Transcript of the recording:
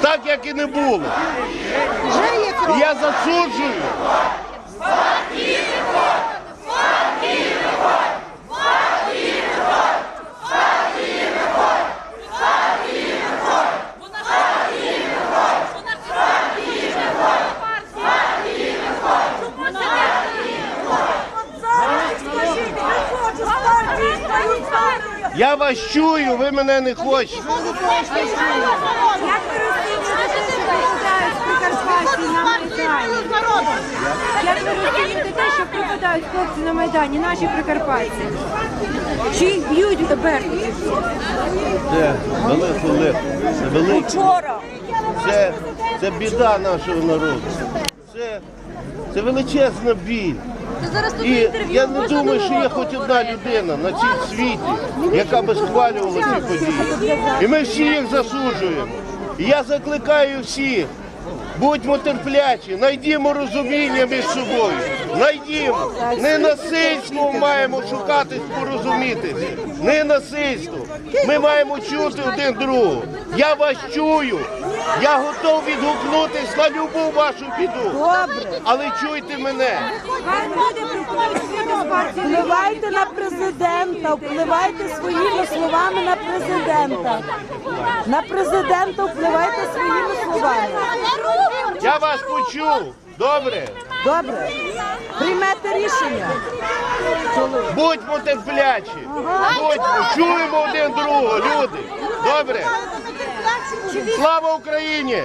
Так як і не було. Я засуджую. Я вас чую, ви мене не хочете. Як ви розумієте, те, що припадають хлопці на Майдані, наші прикарпатці? Чи їх б'ють? Це велико лихо. Це. Вчора. Це, це біда нашого народу. Це, це величезна біль. І я не думаю, що є хоч одна людина на цій світі, яка би схвалювала ці події. І ми всі їх засуджуємо. І я закликаю всіх. Будьмо терплячі, знайдімо розуміння між собою. Знайдімо. Не насильством маємо шукати порозумітися. Не насильством. Ми маємо чути один другого. Я вас чую. Я готов відгукнутись на любу вашу біду. Добре. Але чуйте мене. Хай люди пропонують вийти з партії. Впливайте на президента, впливайте своїми словами на президента. На президента впливайте своїми словами. Я вас почув. Добре? Добре. Приймете рішення. Будьмо терплячі. Будьмо, чуємо один другого, люди. Добре? Слава Україні!